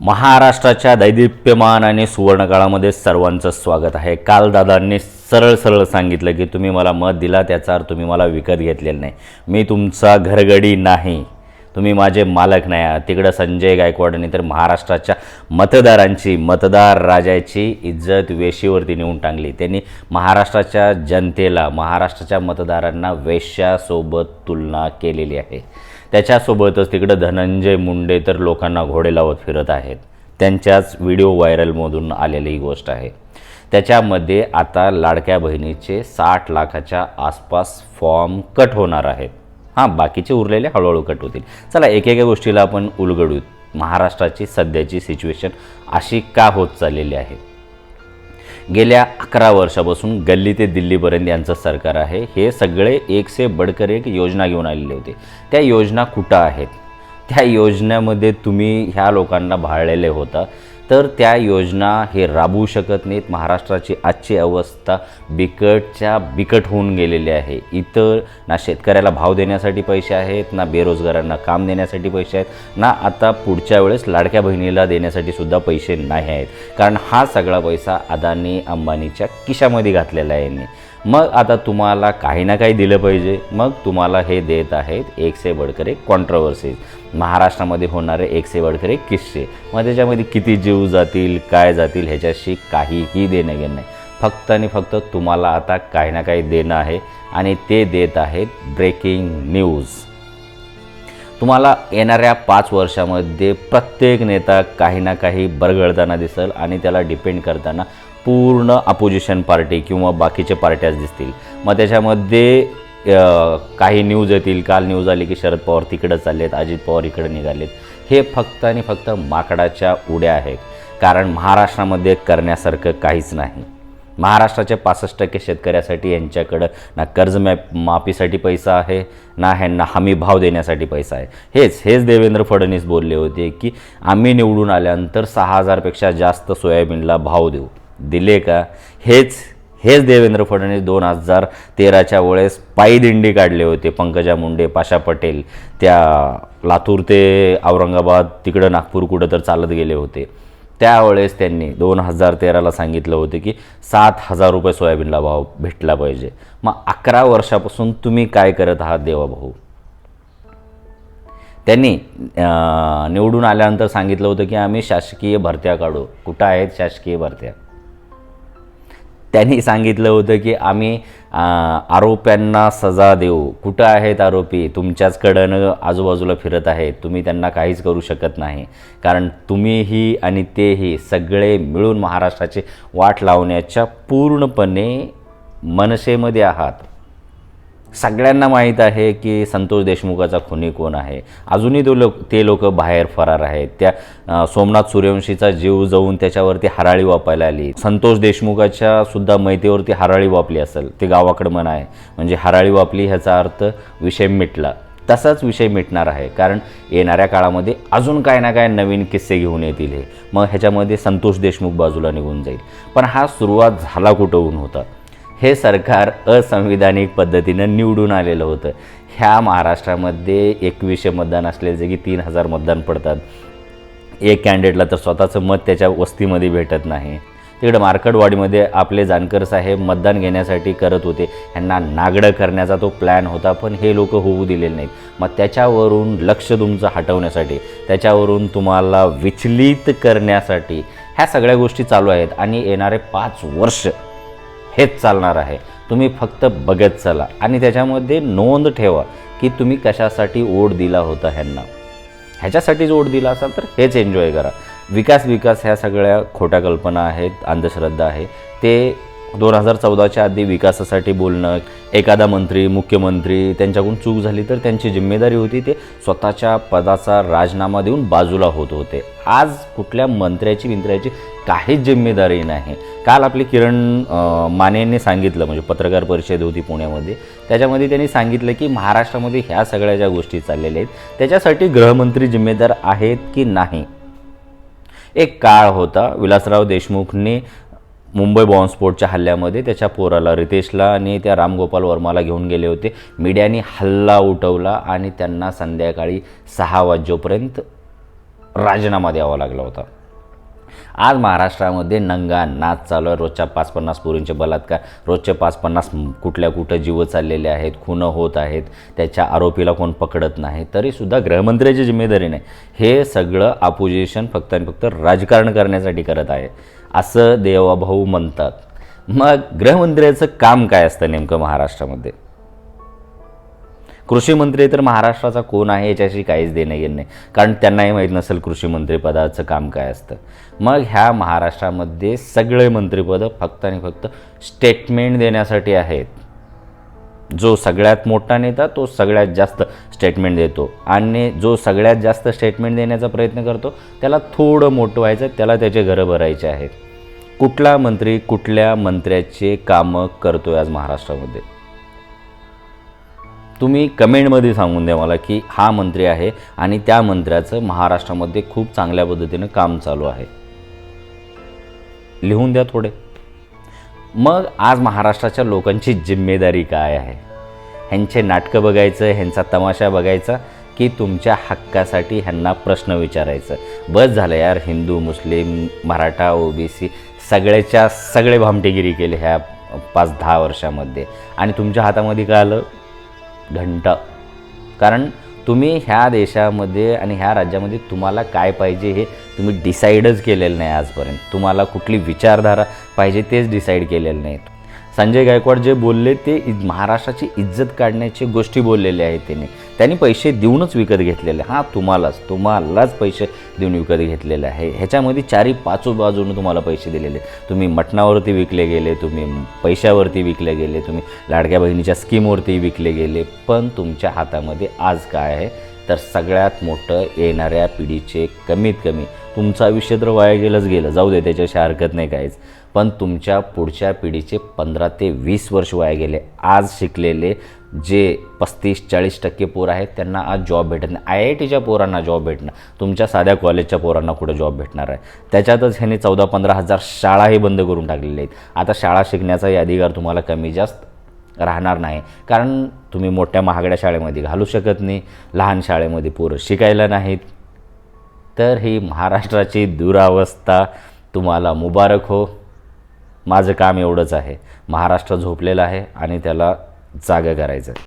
महाराष्ट्राच्या दैदिप्यमान आणि सुवर्णकाळामध्ये सर्वांचं स्वागत आहे. काल दादांनी सरळ सरळ सांगितलं की तुम्ही मला मत दिला त्याचा अर्थ तुम्ही मला विकत घेतलेलं नाही. मी तुमचा घरगडी नाही. तुम्ही माझे मालक नाही. आहात तिकडं संजय गायकवाडांनी तर महाराष्ट्राच्या मतदारांची मतदार राजाची इज्जत वेशीवरती नेऊन टांगली. त्यांनी महाराष्ट्राच्या जनतेला महाराष्ट्राच्या मतदारांना वेश्यासोबत तुलना केलेली आहे. त्याच्यासोबतच तिकडं धनंजय मुंडे तर लोकांना घोडे लावत फिरत आहेत. त्यांच्याच व्हिडिओ व्हायरलमधून आलेली ही गोष्ट आहे. त्याच्यामध्ये आता लाडक्या बहिणीचे साठ लाखाच्या आसपास फॉर्म कट होणार आहेत. हां बाकीचे उरलेले हळूहळू कट होतील. चला एकेका गोष्टीला आपण उलगडूत महाराष्ट्राची सध्याची सिच्युएशन अशी का होत चाललेली आहे? गेल्या अकरा वर्षापासून गल्ली ते दिल्लीपर्यंत यांचं सरकार आहे. हे सगळे एक से बडकर एक योजना घेऊन आलेले होते. त्या योजना कुठं आहेत? त्या योजनेमध्ये तुम्ही ह्या लोकांना भाळलेले होता. तर त्या योजना हे राबवू शकत नाहीत. महाराष्ट्राची आजची अवस्था बिकटच्या बिकट होऊन गेलेली आहे. इतर ना शेतकऱ्याला भाव देण्यासाठी पैसे आहेत ना बेरोजगारांना काम देण्यासाठी पैसे आहेत ना आता पुढच्या वेळेस लाडक्या बहिणीला देण्यासाठी सुद्धा पैसे नाही आहेत. कारण हा सगळा पैसा अदानी अंबानीच्या किशामध्ये घातलेला आहे यांनी. मग आता तुम्हाला काही ना काही दिलं पाहिजे. मग तुम्हाला हे देत आहेत एक से कॉन्ट्रवर्सीज महाराष्ट्रामध्ये होणारे एकसे बडकरे एक किस्से. मग त्याच्यामध्ये किती जीव जातील काय जातील ह्याच्याशी काहीही देणं घेणं नाही. फक्त आणि फक्त तुम्हाला आता काही ना काही देणं आहे आणि ते देत आहेत ब्रेकिंग न्यूज तुम्हाला येणाऱ्या पाच वर्षामध्ये प्रत्येक नेता काही ना काही बरगळताना दिसेल आणि त्याला डिपेंड करताना पूर्ण अपोजिशन पार्टी किंवा बाकीच्या पार्ट्याच दिसतील. मग त्याच्यामध्ये काही न्यूज येतील. काल न्यूज आली की शरद पवार तिकडं चाललेत अजित पवार इकडे निघालेत. हे फक्त आणि फक्त माकडाच्या उड्या आहेत. कारण महाराष्ट्रामध्ये करण्यासारखं काहीच नाही. महाराष्ट्राचे पासष्ट टक्के शेतकऱ्यासाठी यांच्याकडं ना कर्ज मॅ माफीसाठी पैसा आहे ना ह्यांना हमी भाव देण्यासाठी पैसा आहे. हेच हेच देवेंद्र फडणवीस बोलले होते की आम्ही निवडून आल्यानंतर सहा हजारपेक्षा जास्त सोयाबीनला भाव देऊ. दिले का? हेच हेच देवेंद्र फडणवीस दोन हजार तेराच्या वेळेस पायी दिंडी काढले होते. पंकजा मुंडे पाशा पटेल त्या लातूर ते औरंगाबाद तिकडं नागपूर कुठं तर चालत गेले होते. त्यावेळेस त्यांनी दोन हजार तेराला सांगितलं होतं की सात हजार रुपये सोयाबीनला भाव भेटला पाहिजे. मग अकरा वर्षापासून तुम्ही काय करत आहात देवा भाऊ? त्यांनी निवडून आल्यानंतर सांगितलं होतं की आम्ही शासकीय भरत्या काढू. कुठं आहेत शासकीय भरत्या? त्यांनी सांगितलं होतं की आम्ही आरोप्यांना सजा देऊ. कुठं आहेत आरोपी? तुमच्याचकडनं आजूबाजूला फिरत आहेत. तुम्ही त्यांना काहीच करू शकत नाही. कारण तुम्हीही आणि तेही सगळे मिळून महाराष्ट्राची वाट लावण्याच्या पूर्णपणे मनसेमध्ये आहात. सगळ्यांना माहीत आहे की संतोष देशमुखाचा खुनी कोण आहे? अजूनही तो लोक ते लोक बाहेर फरार आहेत. त्या सोमनाथ सूर्यवंशीचा जीव जाऊन त्याच्यावरती हराळी वापायला आली. संतोष देशमुखाच्या सुद्धा मैतेवरती हराळी वापली असेल. ते गावाकडं म्हण आहे. म्हणजे हराळी वापली ह्याचा अर्थ विषय मिटला. तसाच विषय मिटणार आहे. कारण येणाऱ्या काळामध्ये अजून काय ना काय नवीन किस्से घेऊन येतील हे. मग ह्याच्यामध्ये संतोष देशमुख बाजूला निघून जाईल. पण हा सुरुवात झाला कुठं होता? हे सरकार असंविधानिक पद्धतीनं निवडून आलेलं होतं. ह्या महाराष्ट्रामध्ये एकवीसशे मतदान असलेले जे की तीन हजार मतदान पडतात. एक कॅन्डिडेटला तर स्वतःचं मत त्याच्या वस्तीमध्ये भेटत नाही. तिकडे मार्कडवाडीमध्ये आपले जानकर साहेब मतदान घेण्यासाठी करत होते. ह्यांना नागडं करण्याचा तो प्लॅन होता पण हे लोक होऊ दिलेले नाहीत. मग त्याच्यावरून लक्ष तुमचं हटवण्यासाठी त्याच्यावरून तुम्हाला विचलित करण्यासाठी ह्या सगळ्या गोष्टी चालू आहेत आणि येणारे पाच वर्ष हेच चालणार आहे. तुम्ही फक्त बघत चला आणि त्याच्यामध्ये नोंद ठेवा की तुम्ही कशासाठी ओढ दिला होता ह्यांना. ह्याच्यासाठीच ओढ दिला असाल तर हेच एन्जॉय करा. विकास विकास ह्या सगळ्या खोट्या कल्पना आहेत अंधश्रद्धा आहे. ते दोन हजार चौदाच्या आधी विकासासाठी बोलणं एखादा मंत्री मुख्यमंत्री त्यांच्याकडून चूक झाली तर त्यांची जिम्मेदारी होती ते स्वतःच्या पदाचा राजीनामा देऊन बाजूला होत होते. आज कुठल्या मंत्र्याची विंत्र्याची काहीच जिम्मेदारी नाही. काल आपले किरण मानेंनी सांगितलं म्हणजे पत्रकार परिषद होती पुण्यामध्ये त्याच्यामध्ये त्यांनी सांगितलं की महाराष्ट्रामध्ये ह्या सगळ्या ज्या गोष्टी चाललेल्या आहेत त्याच्यासाठी गृहमंत्री जिम्मेदार आहेत की नाही? एक काळ होता विलासराव देशमुखने मुंबई बॉम्बस्फोटच्या हल्ल्यामध्ये त्याच्या पोराला रितेशला आणि त्या रामगोपाल वर्माला घेऊन गेले होते. मीडियाने हल्ला उठवला आणि त्यांना संध्याकाळी सहा वाजेपर्यंत राजीनामा द्यावा लागला होता. आज महाराष्ट्रामध्ये नंगा नाच चालू आहे. रोजच्या पाच पन्नास पोरींचे बलात्कार. रोजचे पाच पन्नास कुठल्या कुठं जीव चाललेले आहेत खुनं होत आहेत त्याच्या आरोपीला कोण पकडत नाही तरीसुद्धा गृहमंत्र्याची जिम्मेदारी नाही. हे सगळं अपोजिशन फक्त आणि फक्त राजकारण करण्यासाठी करत आहे. असं देवाभाऊ म्हणतात. मग गृहमंत्र्याचं काम काय असतं नेमकं महाराष्ट्रामध्ये? कृषी मंत्री तर महाराष्ट्राचा कोण आहे याच्याशी काहीच देणं घेणं नाही. कारण त्यांनाही माहीत नसेल कृषीमंत्रीपदाचं काम काय असतं. मग ह्या महाराष्ट्रामध्ये सगळे मंत्रिपदं फक्त आणि फक्त स्टेटमेंट देण्यासाठी आहेत. जो सगळ्यात मोठा नेता तो सगळ्यात जास्त स्टेटमेंट देतो. आणि जो सगळ्यात जास्त स्टेटमेंट देण्याचा प्रयत्न करतो त्याला थोडं मोठं व्हायचं त्याला त्याचे घरं भरायचे आहेत. कुठला मंत्री कुठल्या मंत्र्याचे कामं करतोय आज महाराष्ट्रामध्ये? तुम्ही कमेंटमध्ये सांगून द्या मला की हा मंत्री आहे आणि त्या मंत्र्याचं महाराष्ट्रामध्ये खूप चांगल्या पद्धतीनं काम चालू आहे. लिहून द्या थोडे. मग आज महाराष्ट्राच्या लोकांची जिम्मेदारी काय आहे? ह्यांचे नाटकं बघायचं ह्यांचा तमाशा बघायचा की तुमच्या हक्कासाठी ह्यांना प्रश्न विचारायचं? बस झालं यार हिंदू मुस्लिम मराठा ओबीसी सगळ्याच्या सगळे भामटेगिरी केले ह्या पाच दहा वर्षामध्ये. आणि तुमच्या हातामध्ये काय आलं? घंटा. कारण तुम्ही ह्या देशामध्ये आणि ह्या राज्यामध्ये तुम्हाला काय पाहिजे हे तुम्ही डिसाईडच केलेलं नाही आजपर्यंत. तुम्हाला कुठली विचारधारा पाहिजे तेच डिसाईड केलेलं नाही संजय गायकवाड जे बोलले ते महाराष्ट्राची इज्जत काढण्याची गोष्टी बोललेले आहेत त्यांनी त्यांनी पैसे देऊनच विकत घेतलेले. हां तुम्हालाच तुम्हालाच पैसे देऊन विकत घेतलेले आहे. ह्याच्यामध्ये चारी पाचो बाजूने तुम्हाला पैसे दिलेले. तुम्ही मटणावरती विकले गेले तुम्ही पैशावरती विकले गेले तुम्ही लाडक्या बहिणीच्या स्कीमवरती विकले गेले. पण तुमच्या हातामध्ये आज काय आहे? तर सगळ्यात मोठं येणाऱ्या पिढीचे कमीत कमी तुमचं आयुष्य तर वाया गेलंच गेलं. जाऊ दे त्याच्याशी हरकत नाही काहीच. पण तुमच्या पुढच्या पिढीचे पंधरा ते वीस वर्ष वाया गेले. आज शिकलेले जे पस्तीस चाळीस टक्के पोर आहेत त्यांना आज जॉब भेटत नाही. आय आय टीच्या पोरांना जॉब भेटणार तुमच्या साध्या कॉलेजच्या पोरांना कुठं जॉब भेटणार आहे? त्याच्यातच ह्यांनी चौदा पंधरा हजार शाळाही बंद करून टाकलेल्या आहेत. आता शाळा शिकण्याचाही अधिकार तुम्हाला कमी जास्त राहणार नाही. कारण तुम्ही मोठ्या महागड्या शाळेमध्ये घालू शकत नाही लहान शाळेमध्ये पोरं शिकायला नाहीत. तर ही महाराष्ट्राची दुरावस्था तुम्हाला मुबारक हो. माझं काम एवढंच आहे. महाराष्ट्र झोपलेलं आहे आणि त्याला जागं करायचं.